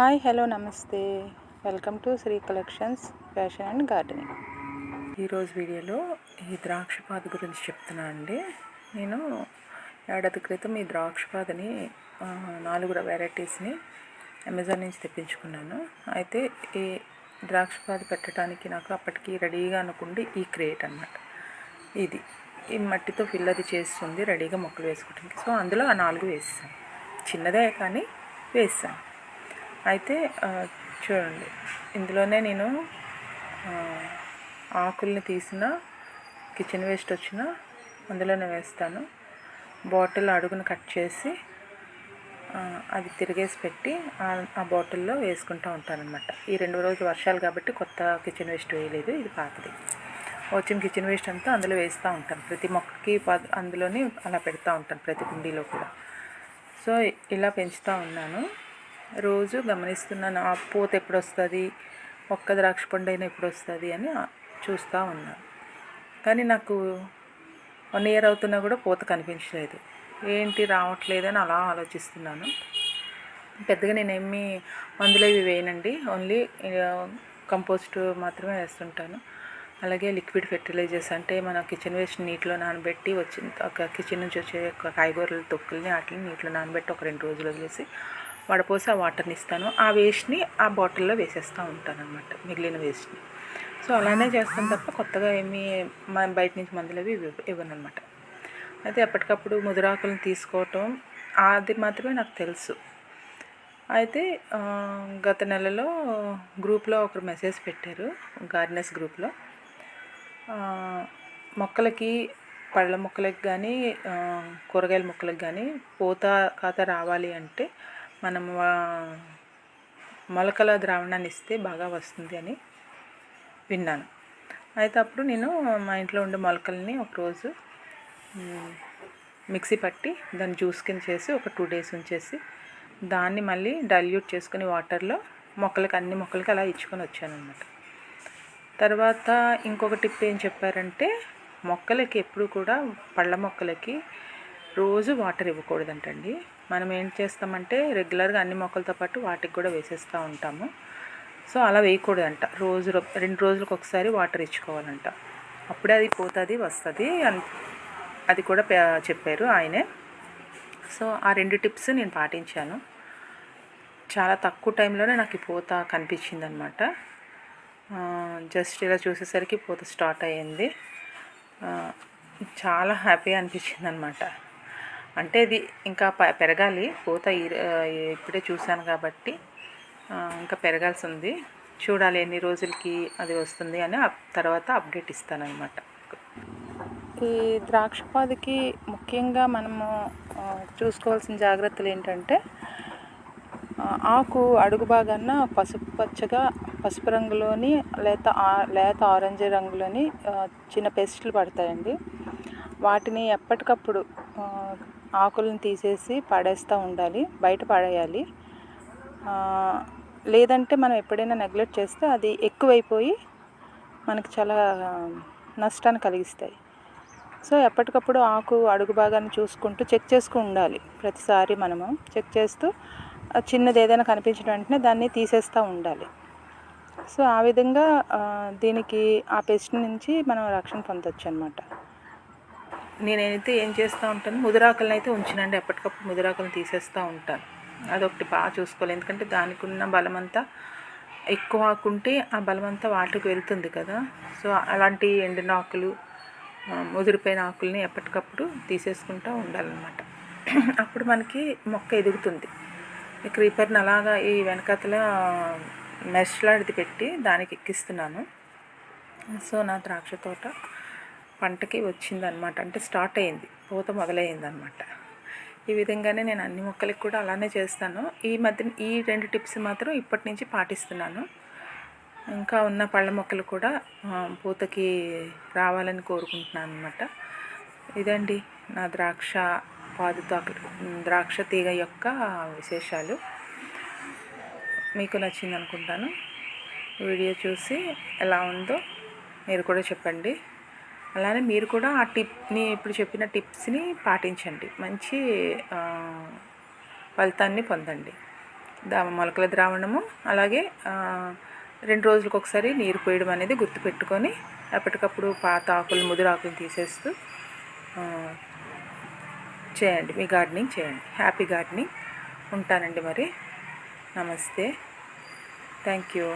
Hi hello namaste. Welcome to Sri collections fashion and gardening. ఈరోజు వీడియోలో ఈ ద్రాక్ష పాద గురించి చెప్తున్నా అండి. నేను ఏడాది క్రితం ఈ ద్రాక్ష పాదని నాలుగు వెరైటీస్ని అమెజాన్ నుంచి తెప్పించుకున్నాను. అయితే ఈ ద్రాక్ష పాద పెట్టడానికి నాకు అప్పటికి రెడీగా అనుకుంది ఈ క్రియేట్ అన్నమాట. ఇది ఈ మట్టితో ఫిల్ అది చేస్తుంది రెడీగా మొక్కలు వేసుకోవడానికి సో అందులో ఆ నాలుగు వేసాను చిన్నదే కానీ వేసాను. అయితే చూడండి. ఇందులోనే నేను ఆకుల్ని తీసిన కిచెన్ వేస్ట్ వచ్చిన అందులోనే వేస్తాను. బాటిల్ అడుగును కట్ చేసి అది తిరిగేసి పెట్టి ఆ- బాటిల్లో వేసుకుంటూ ఉంటానమాట ఈ రెండు రోజులు వర్షాలు కాబట్టి కొత్త కిచెన్ వేస్ట్ వేయలేదు ఇది పాతది. వచ్చిన కిచెన్ వేస్ట్ అంతా అందులో వేస్తూ ఉంటాను. ప్రతి మొక్కకి ప- అలా పెడతా ఉంటాను ప్రతి కుండీలో కూడా. సో ఇలా పెంచుతూ ఉన్నాను. రోజు గమనిస్తున్నాను ఆ పూత ఎప్పుడు వస్తుంది ఒక్క ద్రాక్ష పండు అయినా ఎప్పుడు వస్తుంది అని చూస్తూ ఉన్నాను కానీ నాకు వన్ ఇయర్ అవుతున్నా కూడా పూత కనిపించలేదు. ఏంటి రావట్లేదు అని అలా ఆలోచిస్తున్నాను. పెద్దగా నేనేమి మందులు ఇవి వేయనండి. ఓన్లీ కంపోస్ట్ మాత్రమే వేస్తుంటాను. అలాగే లిక్విడ్ ఫెర్టిలైజర్స్ అంటే మన కిచెన్ వేస్ట్ నీటిలో నానబెట్టి వచ్చిన ఒక కిచెన్ నుంచి వచ్చే ఒక కాయగూరల తొక్కుల్ని వాటిని నీటిలో నానబెట్టి ఒక రెండు రోజులు వదిలేసి వడపోసి ఆ వాటర్ని ఇస్తాను. ఆ వేస్ట్ని ఆ బాటిల్లో వేసేస్తూ ఉంటాను అనమాట మిగిలిన వేస్ట్ని. సో అలానే చేస్తాను తప్ప కొత్తగా ఏమీ బయట నుంచి మందులు అవి ఇవ్వను అనమాట అయితే ఎప్పటికప్పుడు ముదురాకులను తీసుకోవటం అది మాత్రమే నాకు తెలుసు. అయితే గత నెలలో గ్రూప్లో ఒకరు మెసేజ్ పెట్టారు గార్డెనర్స్ గ్రూప్లో. మొక్కలకి పళ్ళ మొక్కలకి కానీ కూరగాయల మొక్కలకు కానీ పూత కాత రావాలి అంటే మనం మొలకల ద్రావణాన్ని ఇస్తే బాగా వస్తుంది అని విన్నాను. అయితే అప్పుడు నేను మా ఇంట్లో ఉండే మొలకల్ని ఒకరోజు మిక్సీ పట్టి దాన్ని జ్యూస్ కింద చేసి ఒక టూ డేస్ ఉంచేసి దాన్ని మళ్ళీ డైల్యూట్ చేసుకుని వాటర్లో మొక్కలకి అన్ని మొక్కలకి అలా ఇచ్చుకొని వచ్చాను అనమాట తర్వాత ఇంకొక టిప్ ఏం చెప్పారంటే మొక్కలకి ఎప్పుడు కూడా పళ్ళ మొక్కలకి రోజు వాటర్ ఇవ్వకూడదంటండి. మనం ఏం చేస్తామంటే రెగ్యులర్గా అన్ని మొక్కలతో పాటు వాటికి కూడా వేసేస్తూ ఉంటాము. సో అలా వేయకూడదంట. రోజు రెండు రోజులకు ఒకసారి వాటర్ ఇచ్చుకోవాలంట. అప్పుడే అది పోతుంది వస్తుంది అని అది కూడా చెప్పారు ఆయనే. సో ఆ రెండు టిప్స్ నేను పాటించాను. చాలా తక్కువ టైంలోనే నాకు ఈ పూత కనిపించింది అనమాట జస్ట్ ఇలా చూసేసరికి పూత స్టార్ట్ అయ్యింది. చాలా హ్యాపీ అనిపించింది అనమాట అంటే ఇది ఇంకా పెరగాలి. పూత ఈ- ఇప్పుడే చూశాను కాబట్టి ఇంకా పెరగాల్సి ఉంది చూడాలి ఎన్ని రోజులకి అది వస్తుంది అని తర్వాత అప్డేట్ ఇస్తాను అనమాట ఈ ద్రాక్ష పాదుకి ముఖ్యంగా మనము చూసుకోవాల్సిన జాగ్రత్తలు ఏంటంటే ఆకు అడుగు భాగాన పసుపు పచ్చగా పసుపు రంగులోని లేత లేత ఆరెంజ్ రంగులోని చిన్న పెస్టులు పడతాయండి. వాటిని ఎప్పటికప్పుడు ఆకులను తీసేసి పడేస్తూ ఉండాలి బయట పడేయాలి. లేదంటే మనం ఎప్పుడైనా నెగ్లెక్ట్ చేస్తే అది ఎక్కువైపోయి మనకి చాలా నష్టాన్ని కలిగిస్తాయి. సో ఎప్పటికప్పుడు ఆకు అడుగు భాగాన్ని చూసుకుంటూ చెక్ చేసుకుని ఉండాలి. ప్రతిసారి మనము చెక్ చేస్తూ చిన్నది ఏదైనా కనిపించిన వెంటనే దాన్ని తీసేస్తూ ఉండాలి. సో ఆ విధంగా దీనికి ఆ పెస్ట్ నుంచి మనం రక్షణ పొందొచ్చు అనమాట నేనైతే ఏం చేస్తూ ఉంటాను ముదిరాకులను అయితే ఉంచినండి. ఎప్పటికప్పుడు ముదిరాకులను తీసేస్తూ ఉంటాను. అదొకటి బాగా చూసుకోవాలి. ఎందుకంటే దానికి ఉన్న బలమంతా ఎక్కువ ఆకుంటే ఆ బలమంతా వాటికి వెళ్తుంది కదా. సో అలాంటి ఎండిన ఆకులు ముదిరిపోయిన ఆకుల్ని ఎప్పటికప్పుడు తీసేసుకుంటూ ఉండాలన్నమాట. అప్పుడు మనకి మొక్క ఎదుగుతుంది. ఈ క్రీపర్ని అలాగా ఈ వెనకతల మెష్లాడిది పెట్టి దానికి ఎక్కిస్తున్నాను. సో నా ద్రాక్ష తోట పంటకి వచ్చిందనమాట అంటే స్టార్ట్ అయింది. పూత మొదలైంది అనమాట ఈ విధంగానే నేను అన్ని మొక్కలకి కూడా అలానే చేస్తాను. ఈ మధ్య ఈ రెండు టిప్స్ మాత్రం ఇప్పటి నుంచి పాటిస్తున్నాను. ఇంకా ఉన్న పళ్ళ మొక్కలు కూడా పూతకి రావాలని కోరుకుంటున్నాను అనమాట ఇదండి నా ద్రాక్ష పాదుతాకు ద్రాక్ష తీగ యొక్క విశేషాలు. మీకు నచ్చింది అనుకుంటాను వీడియో చూసి ఎలా ఉందో మీరు కూడా చెప్పండి. అలానే మీరు కూడా ఆ టిప్ని ఇప్పుడు చెప్పిన టిప్స్ని పాటించండి. మంచి ఫలితాన్ని పొందండి. దా మొలకల ద్రావణము అలాగే రెండు రోజులకు ఒకసారి నీరు పోయడం అనేది గుర్తుపెట్టుకొని ఎప్పటికప్పుడు పాత ఆకులు ముదురు ఆకులు తీసేస్తూ చేయండి. మీ గార్డెనింగ్ చేయండి. Happy gardening. ఉంటానండి మరి. నమస్తే. Thank you.